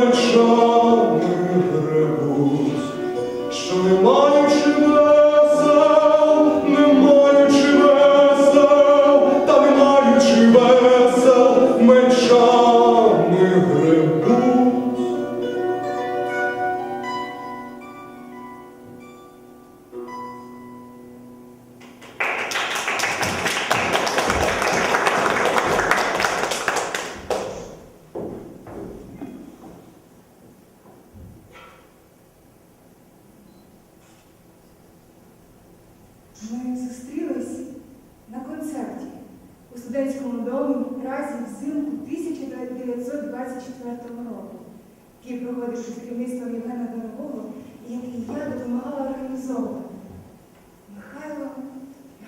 весел,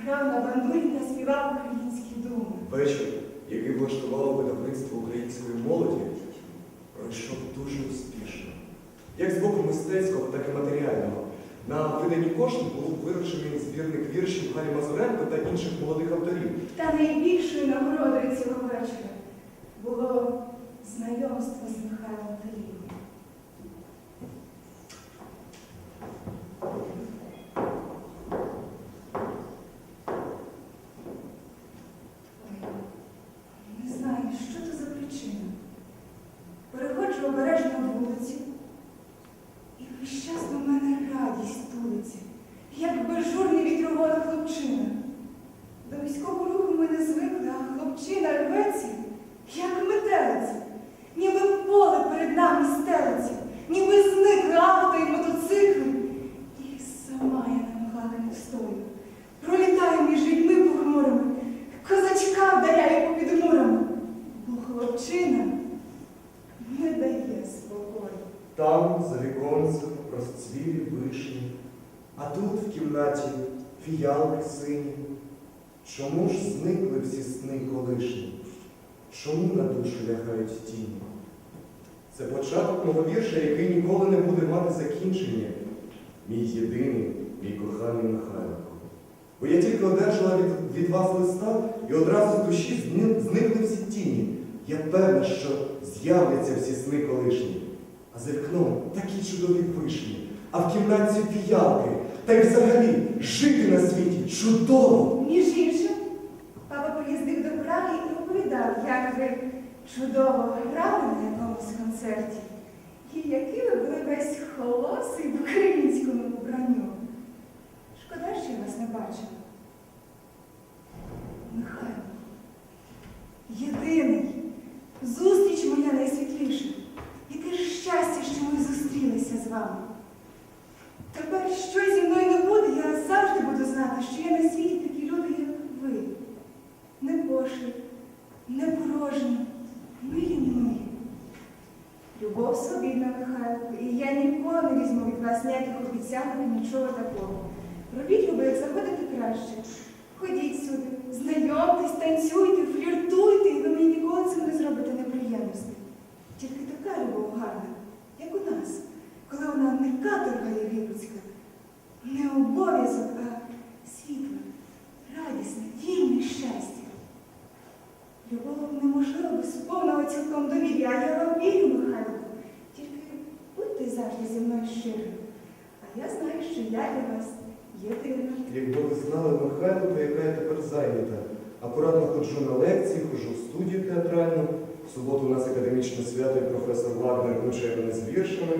грав на бандурі та співав українські думи. Вечір, який влаштувало видавництво української молоді, пройшов дуже успішно. Як з боку мистецького, так і матеріального. На видані кошти був вирушений збірник віршів Галі Мазуренко та інших молодих авторів. Та найбільшою нагородою цього вечора було знайомство з Михайлом Таліном. Ой, Не знаю, що це за причина. Переходжу обережно вулицю, і весь час до мене радість тулиться, як безжурний вітровод хлопчина. До міського руху ми не звикли, а хлопчина рветься, як метелиця, ніби поле перед нами стелиться, ніби зникли авто і мотоцикли. І сама я на ногах не встою. Пролітаю між людьми похмурими, козачка вдаряю попід мурами, бо хлопчина не дає спокою. Там, за віконцем, розцвілі вишні, а тут в кімнаті фіялки сині. Чому ж зникли всі сни колишні? Чому на душу лягають тіні? Це початок мого вірша, який ніколи не буде мати закінчення. Мій єдиний, мій коханий Михайло. Бо я тільки одержала від, від вас листа і одразу з душі зникли всі тіні. Я певна, що з'являться всі сни колишні. А за вікном такі чудові вишні, а в кімнаті фіялки, та й взагалі жити на світі чудово. Між іншим, папа приїздив до Праги і оповідав, як ви чудово грали на якомусь концерті, і які ви були весь холосий в українському вбранню. Шкода, що я вас не бачила. Михайло, єдиний, зустріч моя найсвітліша. Яке ж щастя, що ми зустрілися з вами. Тепер що зі мною не буде, я завжди буду знати, що є на світі такі люди, як ви. Не пошлі, не порожні, милі мої. Любов свобідна, Михайло, і я ніколи не візьму від вас ніяких обіцянок і нічого такого. Робіть, люби, як заходите краще. Ходіть сюди, знайомтесь, танцюйте, фліртуйте, і ви мені ніколи цим не зробите неприємності. Тільки така любов гарна, як у нас, коли вона не каторга єгипетська, не обов'язок, а світла, радісне, вільне щастя. Любов неможливо без повного цілком довір'я, а я вам вірю, Михайло. Тільки будьте завжди зі мною щирими. А я знаю, що я для вас єдина. Якби ви знали Михайло, то яка я тепер зайнята. Акуратно ходжу на лекції, ходжу в студію театральну. В суботу у нас академічне свято і професор Вагнер мучає мене з віршами.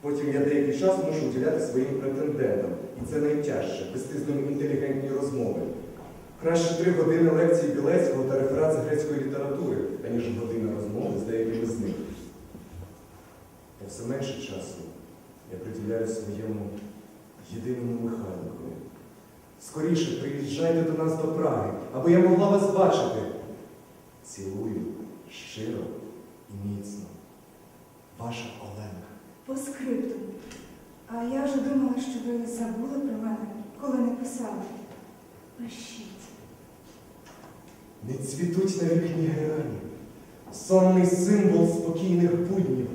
Потім я деякий час мушу уділяти своїм претендентам. І це найтяжче вести з інтелігентні розмови. Краще три години лекції Білецького та реферат з грецької літератури, аніж година розмови з деякими з них. Та все менше часу я приділяю своєму єдиному Михайликові. Скоріше приїжджайте до нас до Праги, аби я могла вас бачити. Цілую щиро і міцно. Ваша Олена. По скрипту. А я вже думала, що ви забули про мене, коли не писали. Пишіть. Не цвітуть на вікні герані, сонний символ спокійних буднів,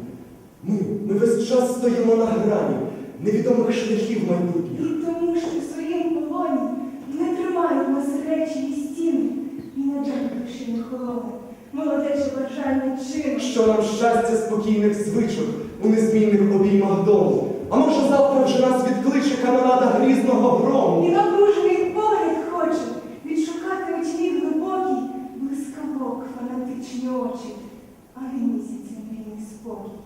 Ми, ми весь час стоїмо на грані невідомих шляхів майбутніх. І тому, що своїм тримають нас і стіни, і на холоди, молодече бажання чину. Що нам щастя спокійних звичок у незмінних обіймах дому. А може завтра вже нас відкличе канонада грізного грому. І напружений погляд хоче відшукати у тьмі глибокій блискавок фанатичні очі, але місяця мрійний спокій.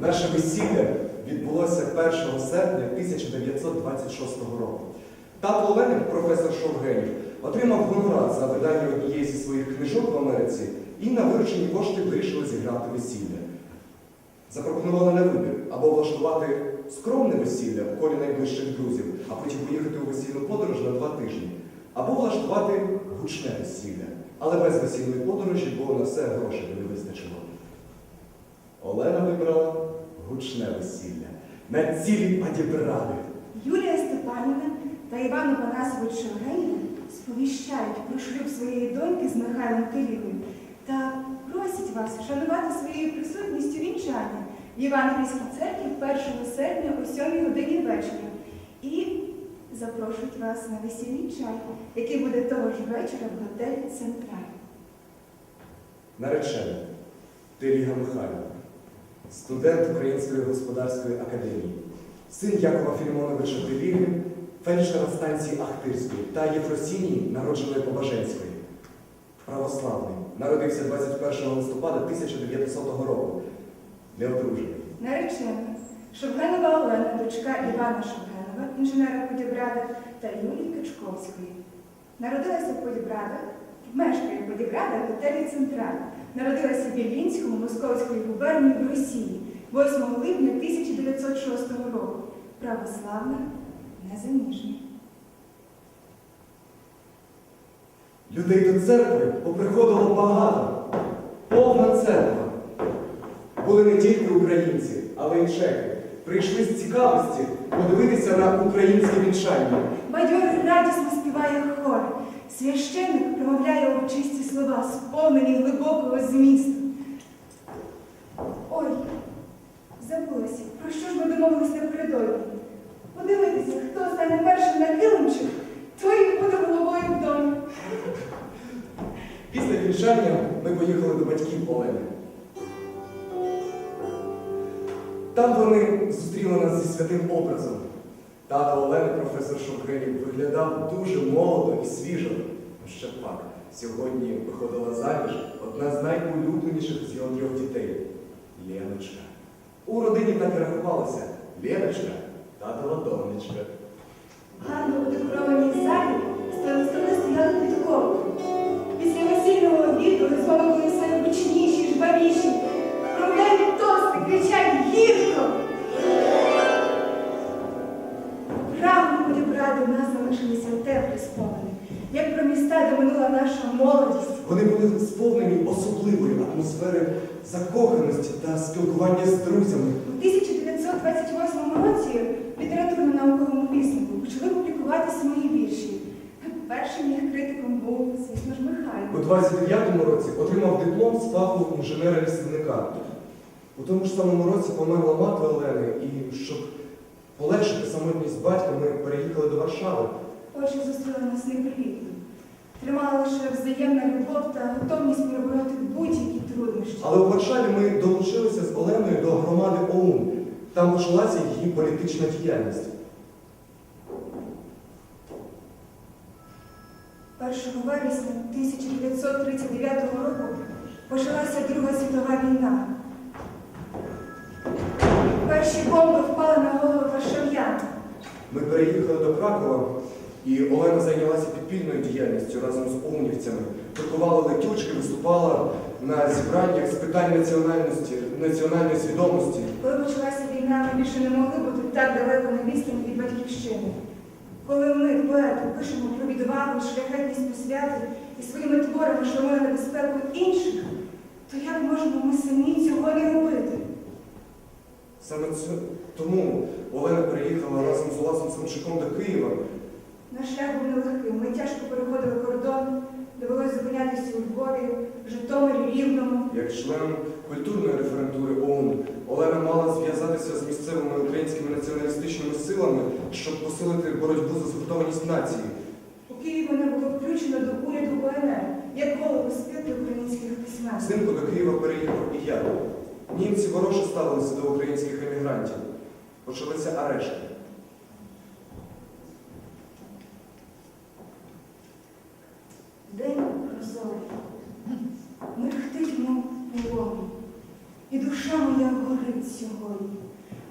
Наше весілля відбулося 1 серпня 1926 року. Тато Олени, професор Шовгенів, отримав гонорар за видання однієї зі своїх книжок в Америці і на виручені кошти вирішили зіграти весілля. Запропонували на вибір або влаштувати скромне весілля в колі найближчих друзів, а потім поїхати у весільну подорож на два тижні, або влаштувати гучне весілля. Але без весільної подорожі, бо на все грошей не вистачило. Олена вибрала гучне весілля на цілі падібради. Юлія Степанівна та Іван Панасович Шевгенів сповіщають про шлюб своєї доньки з Михайлом Кирилою та просять вас вшанувати своєю присутністю вінчання в Євангельській церкві 1 серпня о 7 годині вечора. І запрошують вас на весільний чай, який буде того ж вечора в готелі Централь. Наречена Теріга Михайлівна, студент Української господарської академії, син Якова Філімоновича Теліги, фельдшера станції Ахтирської та Єфросінії, народженої Побаженської. Православний. Народився 21 листопада 1900 року. Неодружений. Наречена Шовгенова Олена, дочка Івана Шовгенова, інженера Подібрада та Юлії Качковської. Народилася в Подібрадах, мешкає в Подібрадах готелі Централь. Народилася в Вільвінському Московської губернії в Росії 8 липня 1906 року. Православна, незаміжня. Людей до церкви поприходило багато. Повна церква. Були не тільки українці, але й чехи. Прийшли з цікавості подивитися на українське вінчання. Бадьорий радісно співає хор. Священник промовляє урочисті слова, сповнені глибокого змісту. Ой, забулася, про що ж ми домовились напередодні? Подивитися, хто стане першим на килимчик, той буде головою в. Після вінчання ми поїхали до батьків Олени. Там вони зустріли нас зі святим образом. Тато Олени, професор Шовгенів, виглядав дуже молодо і свіжо. Ну, Ще пак, сьогодні виходила заміж одна з найулюбленіших з його трьох дітей Леночка. У родині так і рахувалося Леночка, татова донечка. Гарно у декорованій залі стояли стояли під. Після весільного обіду розмови були все гучніші, жвавіші. Тости, кричать гірко. Правду буде брати, в нас залишилися теплі спомини. Як про міста, де минула наша молодість. Вони були сповнені особливої атмосфери закоханості та спілкування з друзями. У 1928 році в літературно-науковому віснику почали публікуватися мої вірші. Першим їх критиком був, звісно ж, Михайло. У 29-му році отримав диплом з фаху інженера-лісівника. У тому ж самому році померла мати Олени, і щоб полегшити самотність батька, ми переїхали до Варшави. Очі зустріли нас непривітно. Тримала лише взаємна любов та готовність перебороти будь-які труднощі. Але у Варшаві ми долучилися з Оленою до громади ОУН. Там почалася її політична діяльність. 1 вересня 1939 року почалася Друга світова війна. Перші бомби впали на голови варшав'ян. Ми переїхали до Кракова, і Олена зайнялася підпільною діяльністю разом з ОУНівцями. Друкувала летючки, виступала на зібраннях з питань національності, національної свідомості. Коли почалася війна, ми більше не могли бути так далеко на відстані від батьківщини. Коли ми, поети, пишемо про відвагу, шляхетність посвяти і своїми творами шанує небезпеку інших, то як можемо ми самі цього не робити? Саме це тому Олена переїхала разом з Оласом Самчуком до Києва. Наш шлях був нелегким. Ми тяжко переходили кордон, довелося зупинятися у Львові, Житомирі, Рівному. Як член культурної референтури ОУН, Олена мала зв'язатися з місцевими українськими націоналістичними силами, щоб посилити боротьбу за згуртованість нації. У Києві мене було включено до уряду УНР, як голову спілки українських письменників. Взимку до Києва переїхав і я. Німці вороже ставилися до українських емігрантів. Почалися арешти. День прозорий, душа моя горить сьогодні.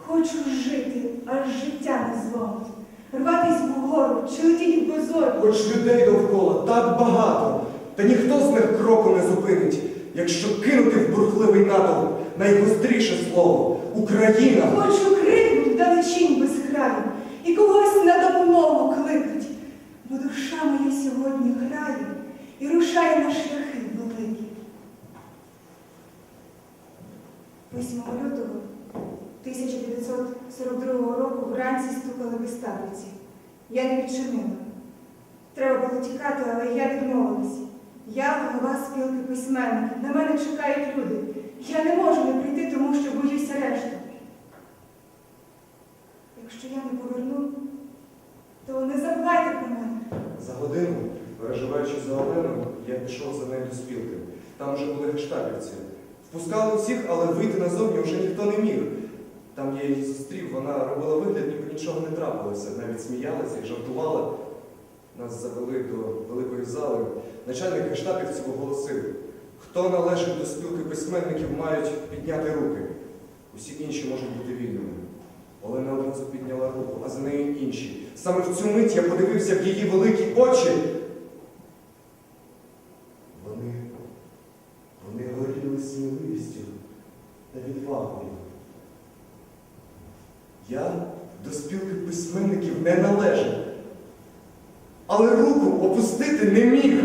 Хочу жити, аж життя не зломить, рватись вгору, чи летіть в позорі. Хоч людей довкола так багато, та ніхто з них кроку не зупинить, якщо кинути в бурхливий натовп найгостріше слово Україна. Хочу крикнути далечінь без краю, і когось на допомогу кликать, бо душа моя сьогодні грає і рушає на шляхи великі. 8 лютого 1942 року вранці стукали виставниці. Я не відчинила. Треба було тікати, але я відмовилась. Я голова спілки письменників. На мене чекають люди. Я не можу не прийти, тому що боюся решту. Якщо я не поверну, то не забувайте про мене. За годину, переживаючи за Оленою, я пішов за нею до спілки. Там вже були гештапівці. Впускали всіх, але вийти назовні вже ніхто не міг. Там я її зустрів, вона робила вигляд, ніби нічого не трапилося, навіть сміялася і жартувала. Нас завели до великої зали. Начальник гештапівців оголосив, хто належить до спілки письменників, мають підняти руки. Усі інші можуть бути вільними. Олена одразу підняла руку, а за нею інші. Саме в цю мить я подивився в її великі очі. Вони, вони горіли сміливістю та відвагою. Я до спілки письменників не належить. але руку опустити не міг.